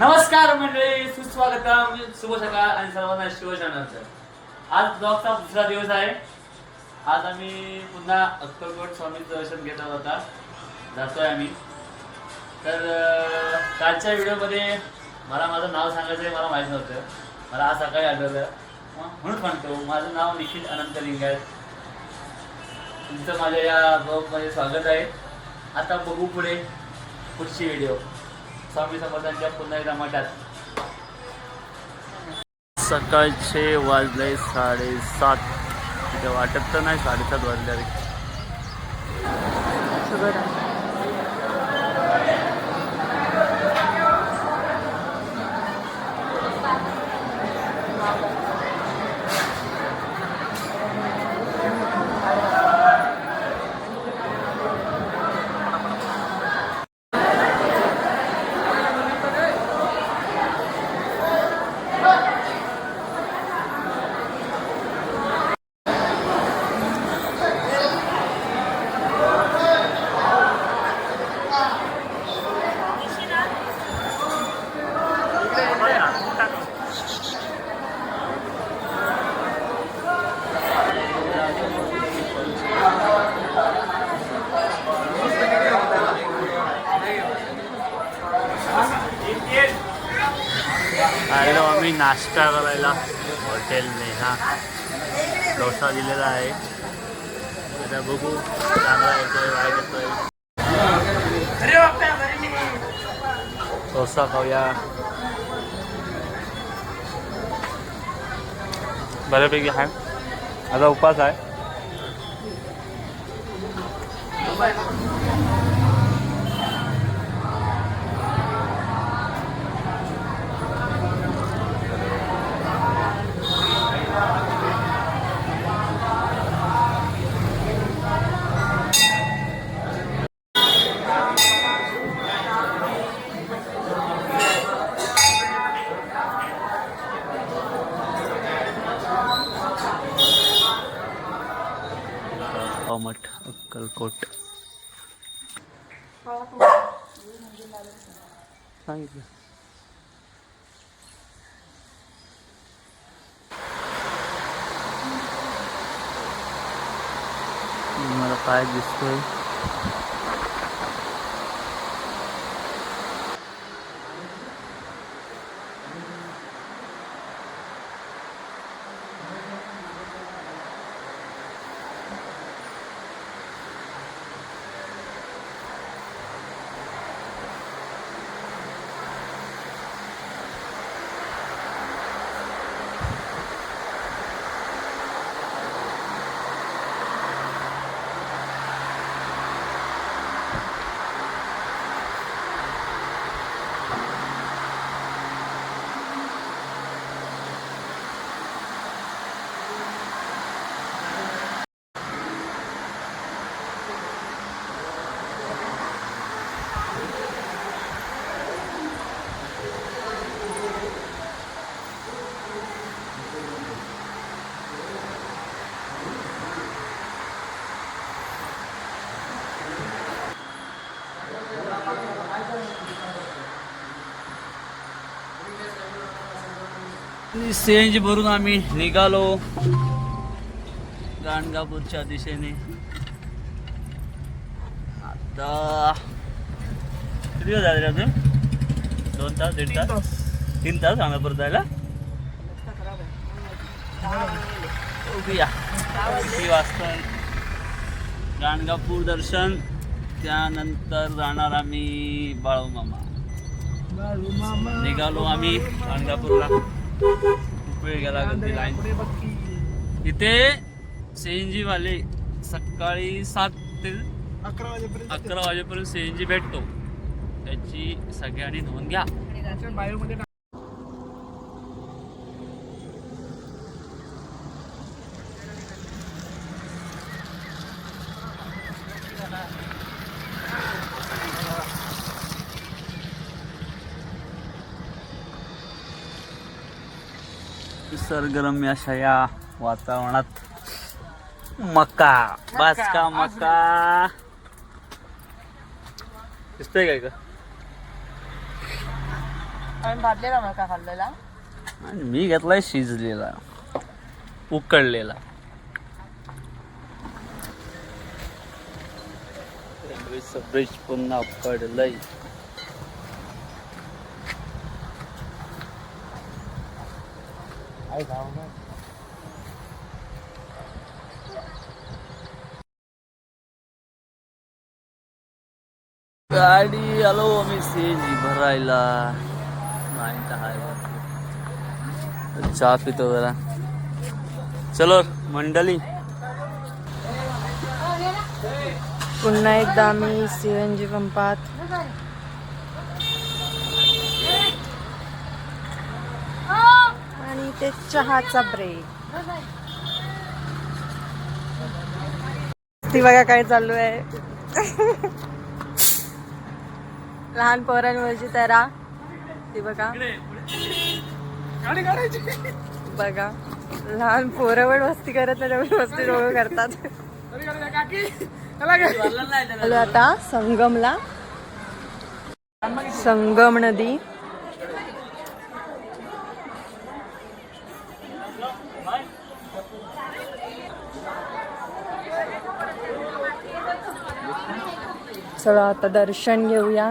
नमस्कार मंडळी सुस्वागतम. शुभ सकाळ आणि सर्वांना शिवशनाचं आज ब्लॉगचा दुसरा दिवस आहे. आज आम्ही पुन्हा अक्कलकोट स्वामीचं दर्शन घेतला होता जातोय आम्ही. तर कालच्या व्हिडिओमध्ये मला माझं नाव सांगायचं आहे मला माहीत नव्हतं. मला आज सकाळी आढळलं. मग म्हणून म्हणतो माझं नाव निखिल अनंत लिंगायत तुमचं माझ्या या ब्लॉगमध्ये स्वागत आहे. आता बघू पुढे पुढची व्हिडिओ स्वामी समर्थांच्या पुन्हा एकदा मठात. सकाळचे वाजले साडेसात. तिथे वाटत तर नाही साडेसात वाजले. नाश्ता करायला हॉटेल नेहा डोसा दिलेला आहे आता बघू चांगला येतोय वाईट येतोय डोसा खाऊया बऱ्यापैकी आहे आता उपास आहे Fala com ele. Tá Não diz nada assim. Saída. Para disso aí. C N G भरून आम्ही निघालो. गाणगापूरच्या दिशेने. आता किती दिवस झाले अजून? दोन तास दीड तास? तीन तास गाणगापूर जायला? वाजता? गाणगापूर दर्शन. त्यानंतर जाणार आम्ही बाळू मामा निघालो आम्ही गाणगापूरला. खूप वेळ गेला गर्दी लाईन इथे सीएनजी वाले सकाळी सात ते अकरा वाजेपर्यंत अकरा वाजेपर्यंत सीएनजी भेटतो. त्याची सगळ्यांनी नोंद घ्या. बायोमध्ये निसर्गरम्य अशा या वातावरणात. मका बस का मका दिसतंय काय का आम्ही भाजलेला मका खाल्लेला. आणि मी घेतलाय शिजलेला. उकळलेला रेल्वेचं ब्रिज पुन्हा गाडी आलो आम्ही सीएनजी भरायला. नाही तर हाय. चहा पितो जरा. चलो मंडळी. पुन्हा एकदा आम्ही सी एन जी पंपात आणि ते चहाचा ब्रेक ती बघा काय चालू आहे. लहान पोरांवरची तरा. ती बघा. बघा. लहान पोरं पण मस्ती करत नाही मस्ती दोघं करतात. आता संगमला. संगम नदी. चला आता दर्शन घेऊया.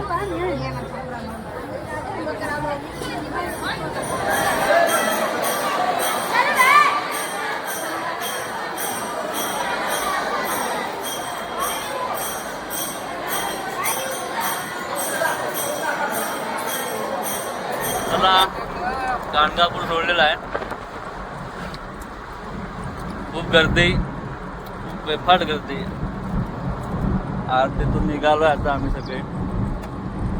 गाणगापूरला चला गाणगापूर सोडलेला आहे. खूप गर्दी खूप बेफाट गर्दी. आरतीतून निघालो आता आम्ही सगळे आले बा तू निकट ड्रायव्हर आहे driver.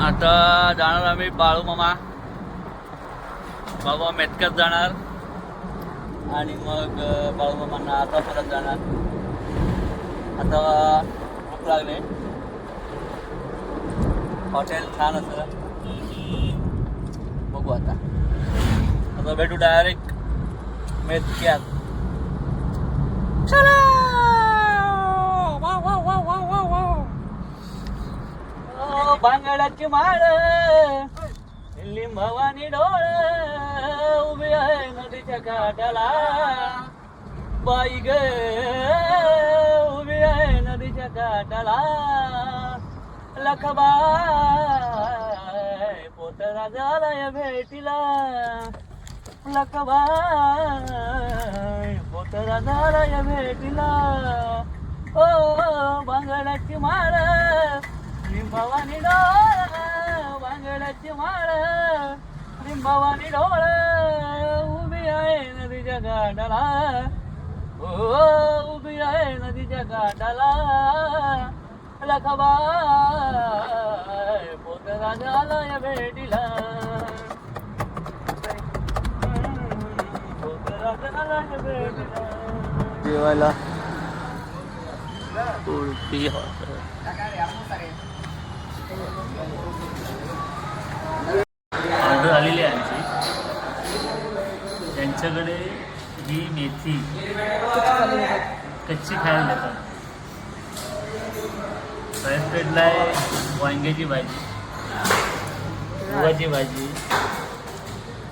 आता जाणार आम्ही बाळू मामा. बाबा मेटक्यात जाणार. आणि मग बाळू मामांना आता परत जाणार. आता भूक लागले. हॉटेल छान असं बघू आता. आता भेटू डायरेक्ट मेतक्यात. ओ बांगड्याची माळ. लिंबवानी डोळ. उभी आहे नदीच्या काठाला. बाई ग. उभी आहे नदीच्या काठाला. लखबाय पोतरा झालाय भेटीला. लखबाय पोतरा झालाय भेटीला. ओ बांगड्याची माळ. लिंबवानी डोळ बांगड्याची माळ लिंबवानी डोळ उभी आहे नदीच्या गाडाला हो उभी आहे नदीच्या गाडाला लखबा पोत राजाला या भेटीला. पोतरा झाला या भेटीला. जेवायला. आलेली आहे आमची त्यांच्याकडे ही मेथी कच्ची खायला देतात फ्राईड आहे वांग्याची भाजी गुवाची भाजी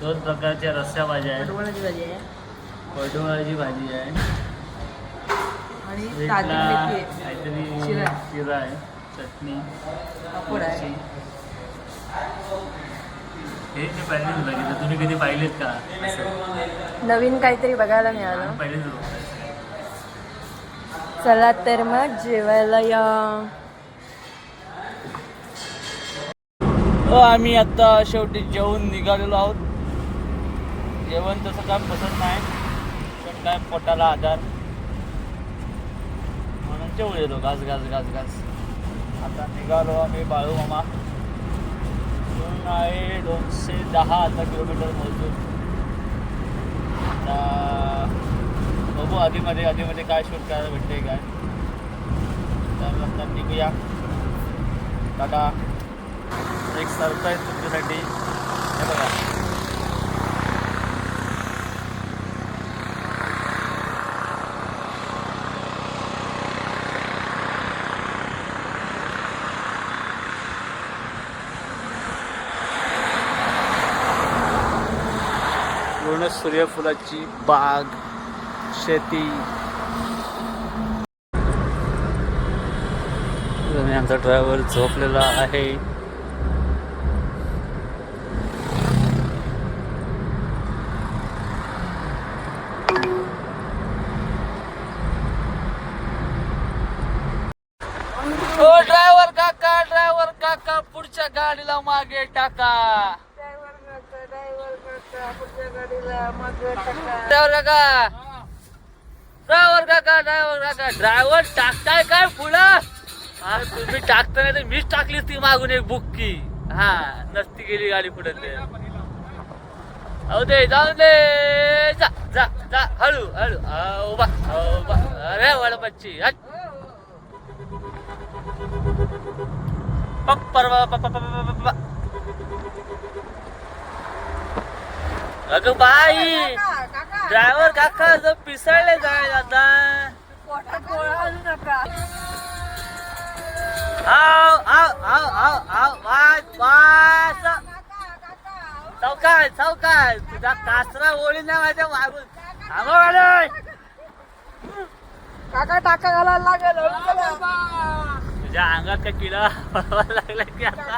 दोन प्रकारच्या रस्स्या भाज्या आहेत भाजी आहे पडोळाची भाजी आहे आणि. काहीतरी शिरा आहे. चटणी. हे ते पहिल्यांदा बघितलं. तुम्ही कधी पाहिलेत का असं? नवीन काहीतरी बघायला मिळालं. पहिलेच. चला तर मग जेवायला या. हो आम्ही आता शेवटी जेवून निघालेलो आहोत. जेवण तसं काय पसंत नाही पण काय पोटाला आधार. म्हणून जेवलेलो घास घास घास घास. आता निघालो आम्ही बाळू मामा दोन आहे दोनशे दहा आता किलोमीटर मोजून. आता बघू आधीमध्ये आधीमध्ये काय शूट करायला भेटते काय. त्यानंतर निघूया. टाटा. एक सरप्राईज तुमच्यासाठी. हे बघा. सूर्यफुलाची बाग शेती. आमचा ड्रायव्हर झोपलेला आहे ओ ड्रायव्हर काका ड्रायव्हर काका पुढच्या गाडीला मागे टाका ड्रायव्हर काका. ड्रायव्हर काका ड्रायव्हर काका. ड्रायव्हर टाकताय काय पुढं? हा तुम्ही टाकता नाही तर मीच टाकलीच ती मागून एक बुक्की. हा नसती गेली गाडी पुढे ते. अहो दे जाऊन दे. जा जा जा. हळू हळू. अहो बा अहो बा अरे वड बच्ची अगं बाई ड्रायव्हर काका जो पिसळले जाय आता. आव आव आव आव चौकाय चौकाय तुझा कासरा ओळी ना माझ्या मागून. थांबव आलोय काका टाका घालायला लागेल तुझ्या अंगात का किडा लागला की आता?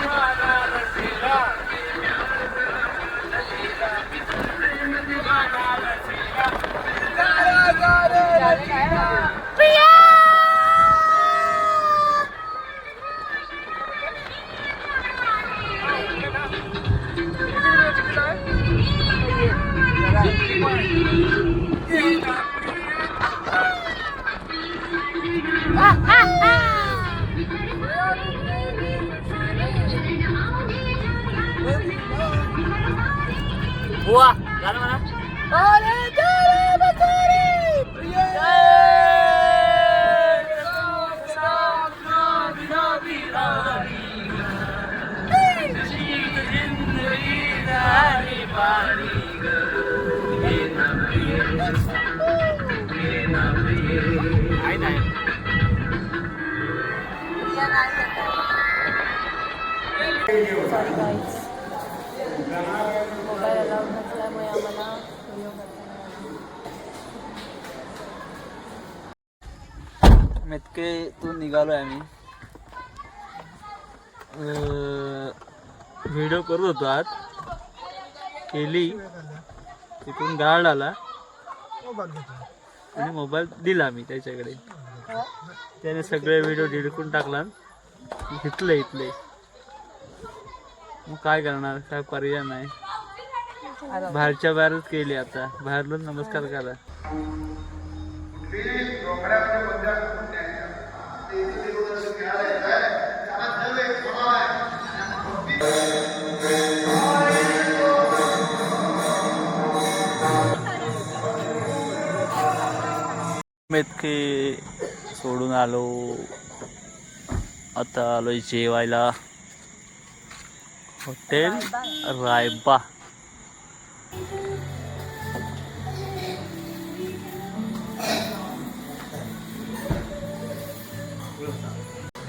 आम्ही. व्हिडिओ करत होतो आज. केली. तिथून गार्ड आला. आणि मोबाईल दिला मी त्याच्याकडे. त्याने सगळे व्हिडिओ डिडकून टाकला. घेतले इथले. मग काय करणार? काय पर्याय नाही. बाहेरच्या बाहेरच केली आता. बाहेरलोच नमस्कार करा. मेतके सोडून आलो. आता आलोय जेवायला. हॉटेल रायबा.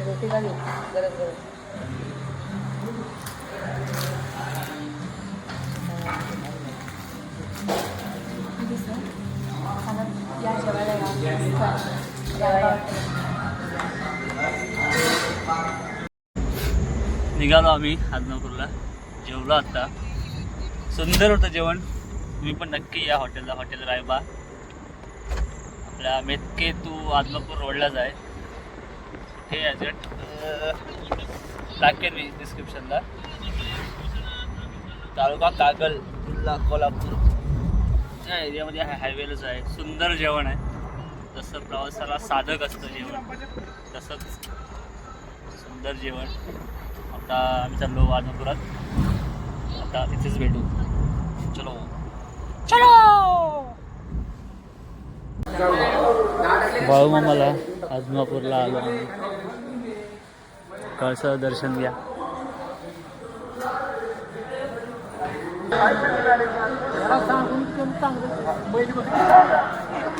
रोटी गरज गरज निघालो आम्ही आदनापूरला जेवलो आत्ता सुंदर होतं जेवण. तुम्ही पण नक्की या हॉटेलला. हॉटेल रायबा. आपल्या मेतके तू आदनापूर रोडलाच आहे. हे ॲजेट टाकेन मी डिस्क्रिप्शनला तालुका कागल जिल्हा कोल्हापूर. त्या एरियामध्ये हायवेलाच आहे. सुंदर जेवण आहे. जसं प्रवासाला साधक असतं जेवण तसंच सुंदर जेवण. आता आम्ही चाललो आदमापुरात आता तिथेच भेटू. चलो. बाळूमामाला आदमापूरला आलो आम्ही. कळसाचं दर्शन घ्या.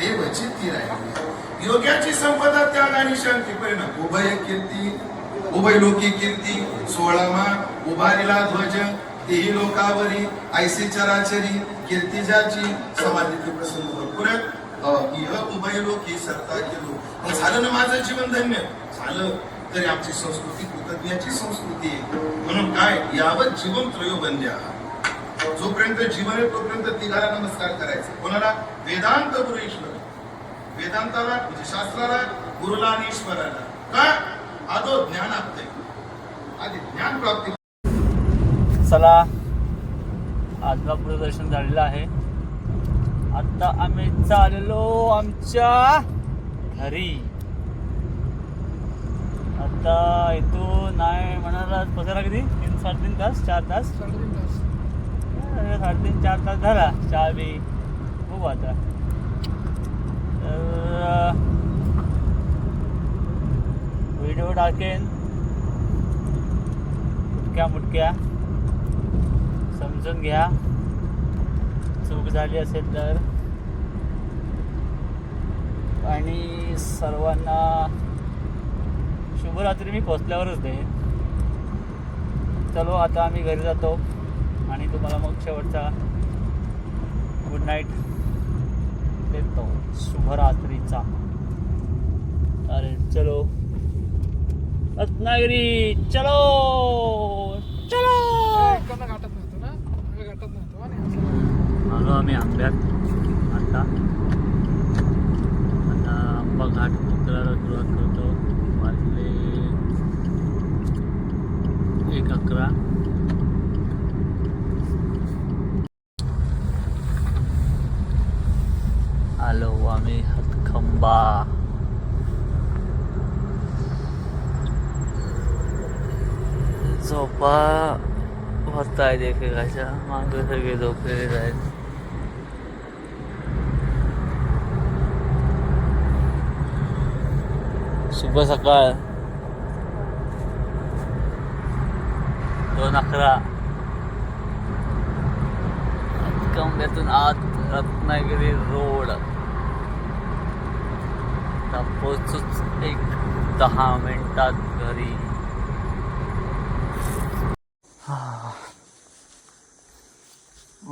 देवची ती राहिली. योग्याची संपदा त्याग आणि शांती परिणाम. उभय कीर्ती उभय लोकी कीर्ती सोळामा उभारीला ध्वज तेही लोकावरी ऐसे चराचरी कीर्तिजाची समाधी प्रसन्न भरपूर इह उभय लोकी सत्ता केलो. झालं ना माझं जीवन धन्य? झालं. तरी आमची संस्कृती कृतज्ञाची संस्कृती आहे. म्हणून काय? यावत जीवन त्रयो बंद्या जोपर्यंत जीवन आहे तोपर्यंत तिघाला नमस्कार करायचा. कोणाला? वेदांत गुरु ईश्वर वेदांताला म्हणजे शास्त्राला गुरुला आणि ईश्वराला. का? आदो ज्ञान आपते. आधी ज्ञान प्राप्ती. चला आदमापूर दर्शन झालेलं आहे. आता आम्ही चाललो आमच्या घरी. आता इथून नाही म्हणाला बसायला किती? तीन साडेतीन तास चार तास. अरे साडेतीन चार तास झाला. चहा बी खूप आता. तर व्हिडिओ टाकेन. मुटक्या मुटक्या. समजून घ्या. चूक झाली असेल तर. आणि सर्वांना शुभरात्री मी पोचल्यावरच दे चलो आता आम्ही घरी जातो. आणि तुम्हाला मग शेवटचा गुड नाईट देतो. शुभरात्रीचा. अरे चलो. रत्नागिरी चलो! चलो! आलो आम्ही आंब्यात. आता आता आंबा घाट उतरायला सुरुवात करतो. वाजले एक अकरा आलो आम्ही हातखंबा झोपा होत आहेत एकेकाच्या मागे सगळे झोपलेले आहेत. शुभ सकाळ. दोन अकरा. कमब्यातून आत रत्नागिरी रोड. पोचूच एक दहा मिनिटात घरी.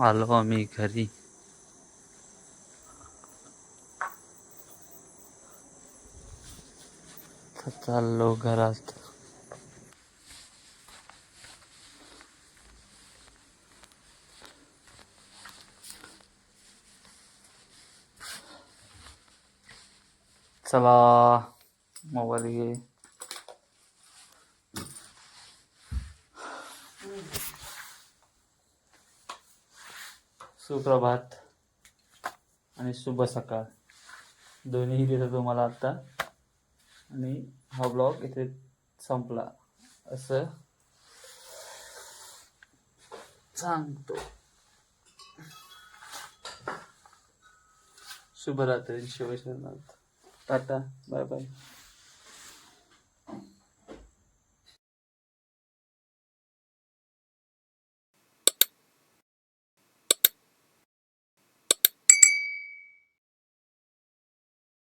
आलो आम्ही घरी. चाललो घरात. चला मोबाईल घे. सुप्रभात आणि शुभ सकाळ. दोन्हीही देतो तुम्हाला आता. आणि हा ब्लॉग इथे संपला. असं सांगतो. शुभरात्री शिवशरणात Tata, bye bye.